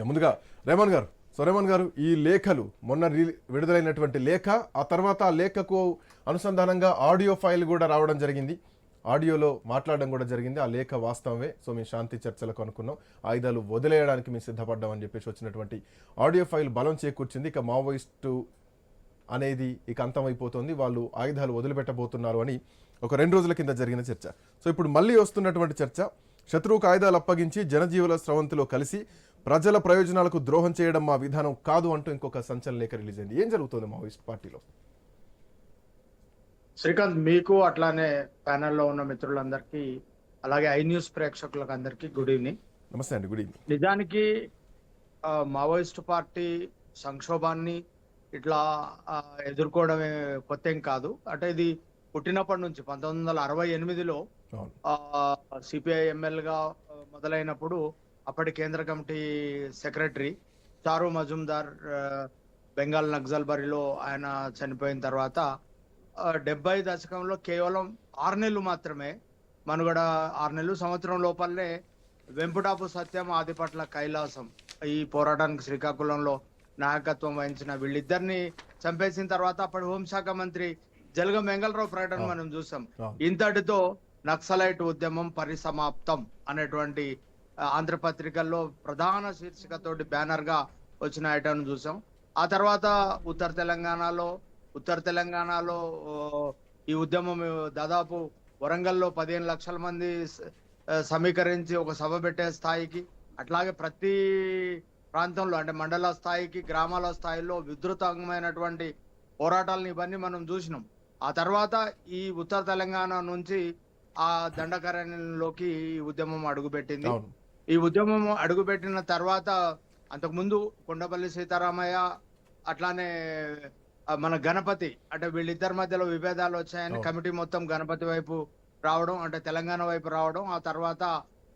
ముందుగా రేమన్ గారు. సో రేమన్ గారు ఈ లేఖలు మొన్న విడుదలైనటువంటి లేఖ ఆ తర్వాత ఆ లేఖకు అనుసంధానంగా ఆడియో ఫైల్ కూడా రావడం జరిగింది. ఆడియోలో మాట్లాడడం కూడా జరిగింది. ఆ లేఖ వాస్తవమే. సో మేము శాంతి చర్చలకు అనుకున్నాం. ఆయుధాలు వదిలేయడానికి మేము సిద్ధపడ్డాం అని చెప్పేసి వచ్చినటువంటి ఆడియో ఫైల్ బలం చేకూర్చింది. ఇక మావోయిస్టు అనేది ఇక అంతమైపోతుంది. వాళ్ళు ఆయుధాలు వదిలిపెట్టబోతున్నారు అని ఒక రెండు రోజుల కింద జరిగిన చర్చ. సో ఇప్పుడు మళ్ళీ వస్తున్నటువంటి చర్చ. శత్రువుకు ఆయుధాలు అప్పగించి జనజీవుల స్రవంతిలో కలిసి ప్రజల ప్రయోజనాలకు ద్రోహం చేయడం మా విధానం కాదు అంటూ ఇంకొక సంచలన లేఖ రిలీజ్ అయింది. ఏం జరుగుతుంది మావోయిస్ట్ పార్టీలో? శ్రీకాంత్ మీకు అట్లానే ప్యానెల్లో ఉన్న మిత్రులందరికీ అలాగే ఐ న్యూస్ ప్రేక్షకులకు అందరికీ గుడ్ ఈవినింగ్. నమస్తే అండి గుడ్ ఈవినింగ్. నిజానికి మావోయిస్ట్ పార్టీ సంక్షోభాన్ని ఇట్లా ఎదుర్కోవడమే కొత్త ఏం కాదు. అంటే ఇది పుట్టినప్పటి నుంచి పంతొమ్మిది వందల అరవై ఎనిమిదిలో సిపిఐ ఎమ్మెల్యేగా మొదలైనప్పుడు అప్పటి కేంద్ర కమిటీ సెక్రటరీ చారు మజుందార్ బెంగాల్ నక్సల్ బరిలో ఆయన చనిపోయిన తర్వాత డెబ్బై దశకంలో కేవలం ఆరు నెలలు మాత్రమే మనుగడ ఆరు నెలలు సంవత్సరం లోపలనే వెంపుటాపు సత్యం ఆదిపట్ల కైలాసం ఈ పోరాటానికి శ్రీకాకుళంలో నాయకత్వం వహించిన వీళ్ళిద్దరిని చంపేసిన తర్వాత అప్పటి హోంశాఖ మంత్రి జలగం వెంగళరావు ప్రకటన. మనం చూసాం. ఇంతటితో నక్సలైట్ ఉద్యమం పరిసమాప్తం అనేటువంటి ఆంధ్రపత్రికల్లో ప్రధాన శీర్షికతోటి బ్యానర్గా వచ్చిన ఐటమ్ చూసాం. ఆ తర్వాత ఉత్తర తెలంగాణలో ఉత్తర తెలంగాణలో ఈ ఉద్యమం దాదాపు వరంగల్లో పదిహేను లక్షల మంది సమీకరించి ఒక సభ పెట్టే స్థాయికి అట్లాగే ప్రతి ప్రాంతంలో అంటే మండల స్థాయికి గ్రామాల స్థాయిలో విస్తృతమైనటువంటి పోరాటాలను ఇవన్నీ మనం చూసినాం. ఆ తర్వాత ఈ ఉత్తర తెలంగాణ నుంచి ఆ దండకారణ్యంలోకి ఈ ఉద్యమం అడుగుపెట్టింది. ఈ ఉద్యమం అడుగుపెట్టిన తర్వాత అంతకుముందు కొండపల్లి సీతారామయ్య అట్లానే మన గణపతి అంటే వీళ్ళిద్దరి మధ్యలో విభేదాలు వచ్చాయని. కమిటీ మొత్తం గణపతి వైపు రావడం అంటే తెలంగాణ వైపు రావడం ఆ తర్వాత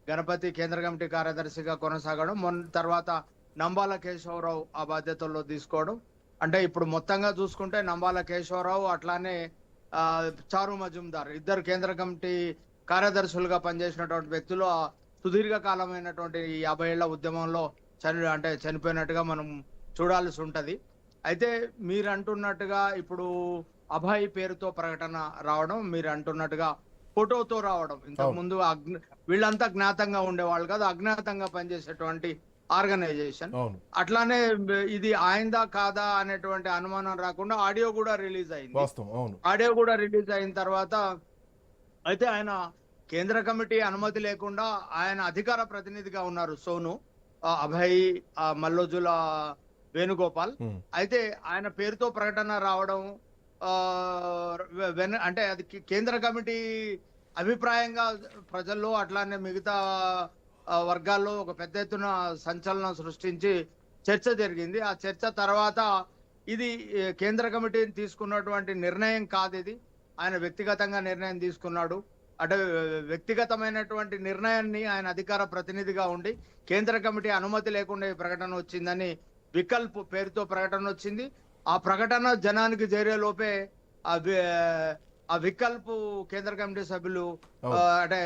గణపతి కేంద్ర కమిటీ కార్యదర్శిగా కొనసాగడం మొన్న తర్వాత నంబాల కేశవరావు ఆ బాధ్యతల్లో తీసుకోవడం. అంటే ఇప్పుడు మొత్తంగా చూసుకుంటే నంబాల కేశవరావు అట్లానే చారు మజుందార్. ఇద్దరు కేంద్ర కమిటీ కార్యదర్శులుగా పనిచేసినటువంటి వ్యక్తులు సుదీర్ఘకాలమైనటువంటి ఈ యాభై ఏళ్ళ ఉద్యమంలో చని అంటే చనిపోయినట్టుగా మనం చూడాల్సి ఉంటది. అయితే మీరు అంటున్నట్టుగా ఇప్పుడు అభయ్ పేరుతో ప్రకటన రావడం మీరు అంటున్నట్టుగా ఫోటోతో రావడం. ఇంతకు. ముందు అజ్ఞ వీళ్ళంతా జ్ఞాతంగా ఉండేవాళ్ళు కాదు. అజ్ఞాతంగా పనిచేసేటువంటి ఆర్గనైజేషన్. అట్లానే ఇది ఆయిందా కాదా అనేటువంటి అనుమానం రాకుండా ఆడియో కూడా రిలీజ్ అయింది. ఆడియో కూడా రిలీజ్ అయిన తర్వాత అయితే ఆయన కేంద్ర కమిటీ అనుమతి లేకుండా ఆయన అధికార ప్రతినిధిగా ఉన్నారు సోను అభయ్ ఆ, మల్లోజుల వేణుగోపాల్. అయితే ఆయన పేరుతో ప్రకటన రావడం అంటే అది కేంద్ర కమిటీ అభిప్రాయంగా ప్రజల్లో అట్లానే మిగతా వర్గాల్లో ఒక పెద్ద ఎత్తున సంచలనం సృష్టించి చర్చ జరిగింది. ఆ చర్చ తర్వాత ఇది కేంద్ర కమిటీ తీసుకున్నటువంటి నిర్ణయం కాదు ఇది. ఆయన వ్యక్తిగతంగా నిర్ణయం తీసుకున్నాడు. అంటే వ్యక్తిగతమైనటువంటి నిర్ణయాన్ని ఆయన అధికార ప్రతినిధిగా ఉండి కేంద్ర కమిటీ అనుమతి లేకుండా ఈ ప్రకటన వచ్చిందని వికల్ప్ పేరుతో ప్రకటన వచ్చింది. ఆ ప్రకటన జనానికి చేరే లోపే ఆ వికల్ప్ కేంద్ర కమిటీ సభ్యులు. అంటే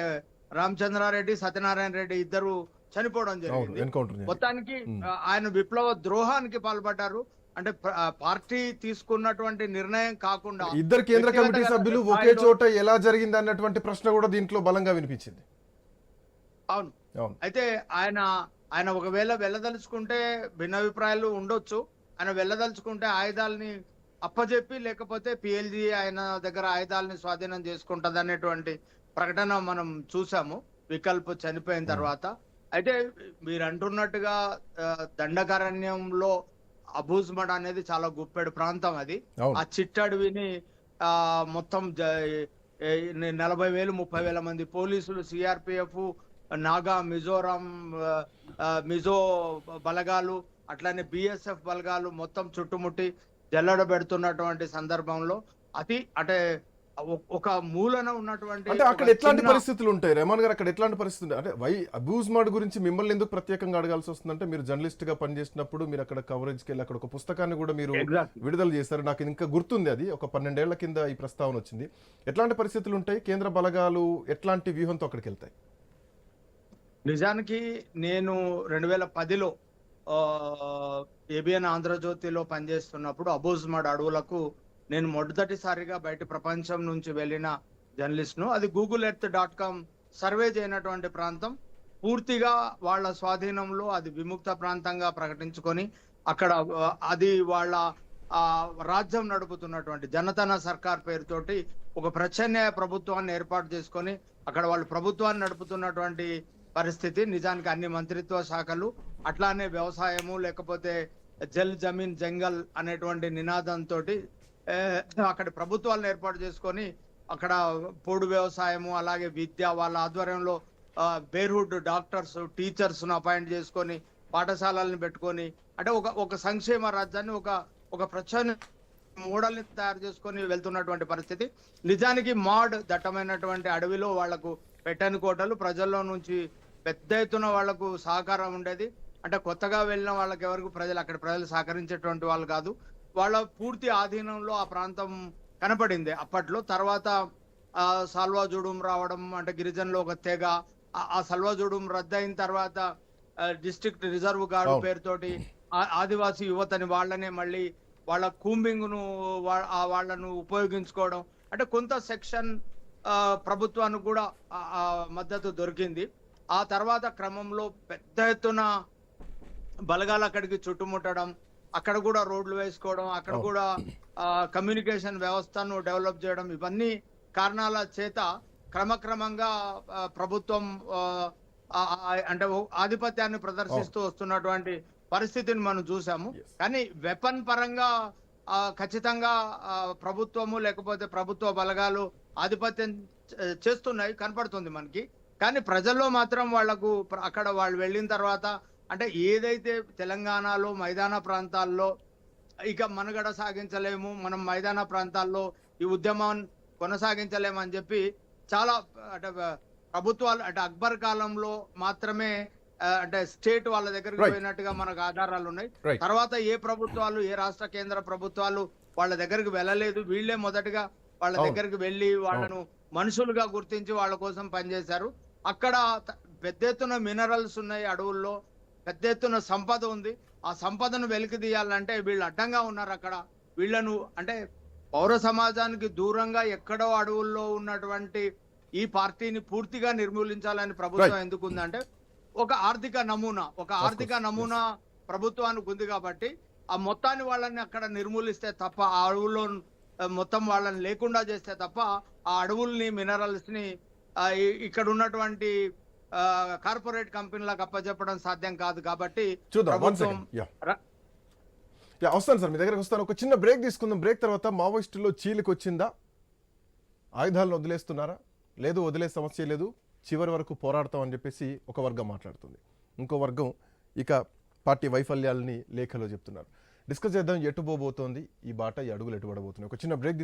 రామచంద్రారెడ్డి సత్యనారాయణ రెడ్డి ఇద్దరు చనిపోవడం జరిగింది. మొత్తానికి ఆయన విప్లవ ద్రోహానికి పాల్పడ్డారు. అంటే పార్టీ తీసుకున్నటువంటి నిర్ణయం కాకుండా ఇద్దరు కేంద్ర కమిటీ సభ్యులు ఒకే చోట ఎలా జరిగింది అన్నటువంటి ప్రశ్న కూడా దీంట్లో బలంగా వినిపించింది. అవును. అవును. అయితే ఆయన ఆయన ఒకవేళ వెళ్ళదలుచుకుంటే భిన్నాభిప్రాయాలు ఉండొచ్చు. ఆయన వెళ్ళదలుచుకుంటే ఆయుధాలని అప్పజెప్పి లేకపోతే పిఎల్జీ ఆయన దగ్గర ఆయుధాలని స్వాధీనం చేసుకుంటది అనేటువంటి ప్రకటన మనం చూసాము. వికల్ప్ చనిపోయిన తర్వాత. అయితే మీరు అంటున్నట్టుగా దండకారణ్యంలో అబూజ్మడ్ అనేది చాలా గుప్పెడు ప్రాంతం అది. ఆ చిట్టడవిని ఆ మొత్తం నలభై వేలు ముప్పై వేల మంది పోలీసులు సిఆర్పిఎఫ్ నాగా మిజోరాం మిజో బలగాలు అట్లానే బిఎస్ఎఫ్ బలగాలు మొత్తం చుట్టుముట్టి జల్లడ పెడుతున్నటువంటి సందర్భంలో అతి అంటే ఒక మూలన ఉన్నటువంటి అంటే అక్కడ ఎట్లాంటి పరిస్థితులు ఉంటాయి? రెహమాన్ గారు అక్కడ ఎట్లాంటి పరిస్థితులు? అంటే వై అబ్యూజ్ మాడ్ గురించి మిమ్మల్ని ఎందుకు ప్రత్యేకంగా అడగాల్సి వస్తుందంటే మీరు జర్నలిస్ట్గా పనిచేసినప్పుడు మీరు అక్కడ కవరేజ్కి వెళ్ళి అక్కడ ఒక పుస్తకాన్ని కూడా మీరు. విడుదల చేశారు. నాకు ఇంకా గుర్తుంది అది. ఒక పన్నెండేళ్ళ కింద ఈ ప్రస్తావన వచ్చింది. ఎట్లాంటి పరిస్థితులు ఉంటాయి? కేంద్ర బలగాలు ఎట్లాంటి వ్యూహంతో అక్కడికి వెళ్తాయి నిజానికి నేను రెండు వేల పదిలో ఏబిఎన్ ఆంధ్రజ్యోతిలో పనిచేస్తున్నప్పుడు అబూజ్మడ్ అడవులకు నేను మొదటిసారిగా బయట ప్రపంచం నుంచి వెళ్ళిన జర్నలిస్ట్ను. అది Google Earth dot com survey చేయనటువంటి ప్రాంతం. పూర్తిగా వాళ్ళ స్వాధీనంలో అది విముక్త ప్రాంతంగా ప్రకటించుకొని అక్కడ అది వాళ్ళ ఆ రాజ్యం నడుపుతున్నటువంటి జనతన సర్కార్ పేరుతోటి ఒక ప్రత్యామ్నాయ ప్రభుత్వాన్ని ఏర్పాటు చేసుకొని అక్కడ వాళ్ళు ప్రభుత్వాన్ని నడుపుతున్నటువంటి పరిస్థితి. నిజానికి అన్ని మంత్రిత్వ శాఖలు అట్లానే వ్యవసాయము లేకపోతే జల్ జమీన్ జంగల్ అనేటువంటి నినాదంతో అక్కడ ప్రభుత్వాలను ఏర్పాటు చేసుకొని అక్కడ పోడు వ్యవసాయము అలాగే విద్య వాళ్ళ ఆధ్వర్యంలో బేర్హుడ్ డాక్టర్స్ టీచర్స్ను అపాయింట్ చేసుకొని పాఠశాలలను పెట్టుకొని అంటే ఒక ఒక సంక్షేమ రాజ్యాన్ని ఒక ఒక ప్రచార మోడల్ని తయారు చేసుకొని వెళ్తున్నటువంటి పరిస్థితి. నిజానికి మాడ్ దట్టమైనటువంటి అడవిలో వాళ్ళకు పెట్టని కోటలు ప్రజల్లో నుంచి పెద్ద ఎత్తున వాళ్ళకు సహకారం ఉండేది. అంటే కొత్తగా వెళ్ళిన వాళ్ళకి ఎవరికి ప్రజలు అక్కడ ప్రజలు సహకరించేటువంటి వాళ్ళు కాదు. వాళ్ళ పూర్తి ఆధీనంలో ఆ ప్రాంతం కనపడింది అప్పట్లో తర్వాత ఆ సాల్వాజూడుం రావడం అంటే గిరిజనులు ఒక తెగ ఆ- సల్వాజూడుం రద్దయిన తర్వాత డిస్ట్రిక్ట్ రిజర్వ్ గార్డు. పేరుతోటి ఆదివాసీ యువతని వాళ్ళనే మళ్ళీ వాళ్ళ కూంబింగ్ను వా- ఆ వాళ్ళను ఉపయోగించుకోవడం అంటే కొంత సెక్షన్ ప్రభుత్వానికి కూడా మద్దతు దొరికింది ఆ తర్వాత క్రమంలో పెద్ద ఎత్తున బలగాలు అక్కడికి చుట్టుముట్టడం అక్కడ కూడా రోడ్లు వేసుకోవడం అక్కడ. కూడా కమ్యూనికేషన్ వ్యవస్థను డెవలప్ చేయడం ఇవన్నీ కారణాల చేత క్రమక్రమంగా ప్రభుత్వం అంటే ఆధిపత్యాన్ని ప్రదర్శిస్తూ వస్తున్నటువంటి పరిస్థితిని మనం చూసాము. కానీ వెపన్ పరంగా ఖచ్చితంగా ప్రభుత్వము లేకపోతే ప్రభుత్వ బలగాలు ఆధిపత్యం చేస్తున్నాయి కనపడుతుంది మనకి కానీ ప్రజల్లో మాత్రం వాళ్ళకు అక్కడ వాళ్ళు వెళ్ళిన తర్వాత అంటే ఏదైతే తెలంగాణలో మైదాన ప్రాంతాల్లో ఇక మనుగడ సాగించలేము మనం మైదాన ప్రాంతాల్లో ఈ ఉద్యమం కొనసాగించలేము అని చెప్పి చాలా అంటే ప్రభుత్వాలు అంటే అక్బర్ కాలంలో మాత్రమే అంటే స్టేట్ వాళ్ళ దగ్గరికి. పోయినట్టుగా మనకు ఆధారాలు ఉన్నాయి. తర్వాత ఏ ప్రభుత్వాలు ఏ రాష్ట్ర కేంద్ర ప్రభుత్వాలు వాళ్ళ దగ్గరికి వెళ్ళలేదు. వీళ్ళే మొదటగా వాళ్ళ. దగ్గరికి వెళ్ళి వాళ్ళను మనుషులుగా గుర్తించి వాళ్ళ కోసం పనిచేశారు. అక్కడ పెద్ద ఎత్తున మినరల్స్ ఉన్నాయి అడవుల్లో. పెద్ద ఎత్తున సంపద ఉంది. ఆ సంపదను వెలికి తీయాలంటే వీళ్ళు అడ్డంగా ఉన్నారు అక్కడ. వీళ్ళను అంటే పౌర సమాజానికి దూరంగా ఎక్కడో అడవుల్లో ఉన్నటువంటి ఈ పార్టీని పూర్తిగా నిర్మూలించాలని ప్రభుత్వం Right. ఎందుకు ఉందంటే ఒక ఆర్థిక నమూనా ఒక ఆర్థిక నమూనా ప్రభుత్వానికి ఉంది కాబట్టి ఆ మొత్తాన్ని వాళ్ళని అక్కడ నిర్మూలిస్తే తప్ప ఆ అడవుల్లో మొత్తం వాళ్ళని లేకుండా చేస్తే తప్ప ఆ అడవుల్ని మినరల్స్ని ఇక్కడ ఉన్నటువంటి కార్పొరేట్ కంపెనీలకు అప్పచెప్పడం సాధ్యం కాదు కాబట్టి చూద్దాం యా వస్తాను సార్ మీ దగ్గరకు వస్తాను. ఒక చిన్న బ్రేక్ తీసుకుందాం. బ్రేక్ తర్వాత మావోయిస్టులో చీలికి వచ్చిందా? ఆయుధాలను వదిలేస్తున్నారా? లేదు వదిలే సమస్య లేదు. చివరి వరకు పోరాడతాం అని చెప్పేసి ఒక వర్గం మాట్లాడుతుంది. ఇంకో వర్గం ఇక పార్టీ వైఫల్యాలని లేఖలో చెప్తున్నారు. డిస్కస్ చేద్దాం ఎటు పోబోతోంది? ఈ బాట ఈ అడుగులు ఎటు పడబోతున్నాయి? ఒక చిన్న బ్రేక్